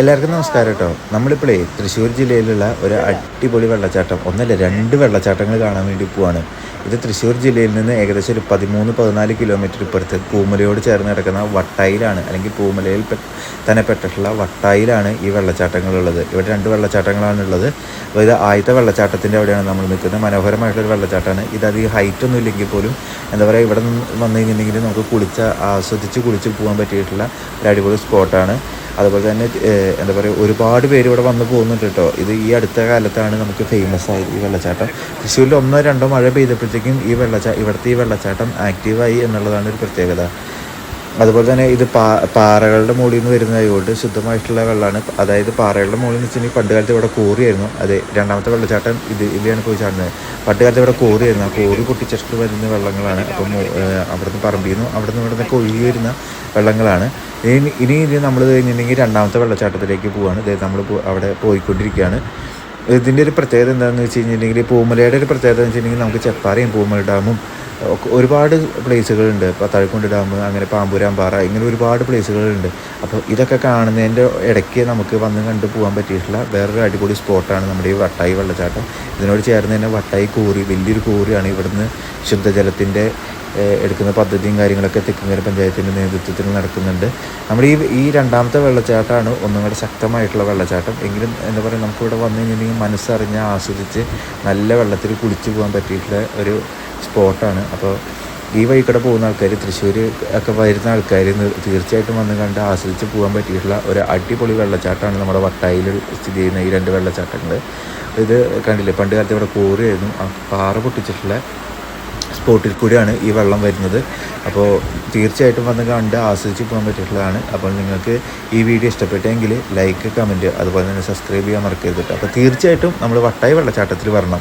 എല്ലാവർക്കും നമസ്കാരം കേട്ടോ. നമ്മളിപ്പോഴേ തൃശ്ശൂർ ജില്ലയിലുള്ള ഒരു അടിപൊളി വെള്ളച്ചാട്ടം ഒന്നല്ല രണ്ട് വെള്ളച്ചാട്ടങ്ങൾ കാണാൻ വേണ്ടി പോവാണ്. ഇത് തൃശ്ശൂർ ജില്ലയിൽ നിന്ന് ഏകദേശം ഒരു പതിമൂന്ന് പതിനാല് കിലോമീറ്റർ ഇപ്പുറത്ത് പൂമലയോട് ചേർന്ന് കിടക്കുന്ന വട്ടായിലാണ് അല്ലെങ്കിൽ പൂമലയിൽ തന്നെ പെട്ടിട്ടുള്ള വട്ടായിലാണ് ഈ വെള്ളച്ചാട്ടങ്ങളുള്ളത്. ഇവിടെ രണ്ട് വെള്ളച്ചാട്ടങ്ങളാണ് ഉള്ളത് അപ്പോൾ ഇത് ആദ്യത്തെ വെള്ളച്ചാട്ടത്തിന്റെ അവിടെയാണ് നമ്മൾ നിൽക്കുന്നത്. മനോഹരമായിട്ടൊരു വെള്ളച്ചാട്ടമാണ്. ഇത് അധികം ഹൈറ്റ് ഒന്നും ഇല്ലെങ്കിൽ പോലും എന്താ പറയുക ഇവിടെ നിന്ന് വന്നു കഴിഞ്ഞിട്ടുണ്ടെങ്കിൽ നമുക്ക് കുളിച്ച് ആസ്വദിച്ച് കുളിച്ച് പോകാൻ പറ്റിയിട്ടുള്ള ഒരു അടിപൊളി സ്പോട്ടാണ് അതുപോലെ തന്നെ എന്താ പറയുക ഒരുപാട് പേര് ഇവിടെ വന്ന് പോകുന്നുണ്ട് കേട്ടോ. ഇത് ഈ അടുത്ത കാലത്താണ് നമുക്ക് ഫേമസ് ആയത് ഈ വെള്ളച്ചാട്ടം. തൃശ്ശൂരിൽ ഒന്നോ രണ്ടോ മഴ പെയ്തപ്പോഴത്തേക്കും ഈ വെള്ളച്ചാ ഇവിടുത്തെ ഈ വെള്ളച്ചാട്ടം ആക്റ്റീവായി എന്നുള്ളതാണ് ഒരു പ്രത്യേകത. അതുപോലെ തന്നെ ഇത് പാ പാറകളുടെ മുകളിൽ നിന്ന് വരുന്നതായതുകൊണ്ട് ശുദ്ധമായിട്ടുള്ള വെള്ളമാണ്. അതായത് പാറകളുടെ മുകളിൽ നിന്ന് വെച്ചിട്ടുണ്ടെങ്കിൽ പണ്ട് കാലത്ത് ഇവിടെ കോറിയായിരുന്നു. അതെ രണ്ടാമത്തെ വെള്ളച്ചാട്ടം ഇത് ഇതിലാണ് പോയി ചാടുന്നത്. പണ്ട് കാലത്ത് ഇവിടെ കോറിയായിരുന്നു. ആ കോറി പൊട്ടിച്ചിട്ട് വരുന്ന വെള്ളങ്ങളാണ്. അപ്പം അവിടുന്ന് പറമ്പിൽ നിന്നും അവിടെ നിന്ന് ഇവിടെ നിന്നൊക്കെ ഒഴുകി വരുന്ന വെള്ളങ്ങളാണ്. ഇനി ഇനി ഇത് നമ്മൾ കഴിഞ്ഞിട്ടുണ്ടെങ്കിൽ രണ്ടാമത്തെ വെള്ളച്ചാട്ടത്തിലേക്ക് പോവാണ്. അതായത് നമ്മൾ അവിടെ പോയിക്കൊണ്ടിരിക്കുകയാണ്. ഇതിന്റെ ഒരു പ്രത്യേകത എന്താണെന്ന് വെച്ച് കഴിഞ്ഞിട്ടുണ്ടെങ്കിൽ പൂമലയുടെ ഒരു പ്രത്യേകത എന്ന് വെച്ചിട്ടുണ്ടെങ്കിൽ നമുക്ക് ചെപ്പാറയും പൂമല ഡാമും ഒരുപാട് പ്ലേസുകളുണ്ട്. ഇപ്പോൾ തഴക്കുണ്ട് ഡാം അങ്ങനെ പാമ്പുരാമ്പാറ ഇങ്ങനെ ഒരുപാട് പ്ലേസുകളുണ്ട്. അപ്പോൾ ഇതൊക്കെ കാണുന്നതിന്റെ ഇടയ്ക്ക് നമുക്ക് വന്ന് കണ്ട് പോകാൻ പറ്റിയിട്ടുള്ള വേറൊരു അടിപൊളി സ്പോട്ടാണ് നമ്മുടെ ഈ വട്ടായി വെള്ളച്ചാട്ടം. ഇതിനോട് ചേർന്ന് തന്നെ വട്ടായി കോറി വലിയൊരു കോറിയാണ് ഇവിടുന്ന് ശുദ്ധജലത്തിന്റെ എടുക്കുന്ന പദ്ധതിയും കാര്യങ്ങളൊക്കെ തെക്കുംകര പഞ്ചായത്തിന്റെ നേതൃത്വത്തിൽ നടക്കുന്നുണ്ട്. നമ്മുടെ ഈ ഈ രണ്ടാമത്തെ വെള്ളച്ചാട്ടമാണ് ഒന്നും കൂടെ ശക്തമായിട്ടുള്ള വെള്ളച്ചാട്ടം. എങ്കിലും എന്താ പറയുക നമുക്കിവിടെ വന്നു കഴിഞ്ഞിട്ടുണ്ടെങ്കിൽ മനസ്സറിഞ്ഞ് ആസ്വദിച്ച് നല്ല വെള്ളത്തിൽ കുളിച്ച് പോകാൻ പറ്റിയിട്ടുള്ള ഒരു സ്പോട്ടാണ്. അപ്പോൾ ഈ വഴി കൂടെ പോകുന്ന ആൾക്കാർ തൃശ്ശൂർ ഒക്കെ വരുന്ന ആൾക്കാർ തീർച്ചയായിട്ടും വന്ന് കണ്ട് ആസ്വദിച്ച് പോകാൻ പറ്റിയിട്ടുള്ള ഒരു അടിപൊളി വെള്ളച്ചാട്ടമാണ് നമ്മുടെ വട്ടായിൽ സ്ഥിതി ചെയ്യുന്ന ഈ രണ്ട് വെള്ളച്ചാട്ടങ്ങൾ ഇത് കണ്ടില്ലേ പണ്ട് കാലത്ത് ഇവിടെ കോറിയായിരുന്നു ആ പാറ പൊട്ടിച്ചിട്ടുള്ള സ്പോട്ടിൽ കൂടിയാണ് ഈ വെള്ളം വരുന്നത്. അപ്പോൾ തീർച്ചയായിട്ടും വന്ന് കണ്ട് ആസ്വദിച്ച് പോകാൻ പറ്റിയിട്ടുള്ളതാണ്. അപ്പോൾ നിങ്ങൾക്ക് ഈ വീഡിയോ ഇഷ്ടപ്പെട്ടെങ്കിൽ ലൈക്ക് കമന്റ് അതുപോലെ തന്നെ സബ്സ്ക്രൈബ് ചെയ്യാൻ മറക്കരുത് അപ്പോൾ തീർച്ചയായിട്ടും നമ്മൾ വട്ടായി വെള്ളച്ചാട്ടത്തിൽ വരണം.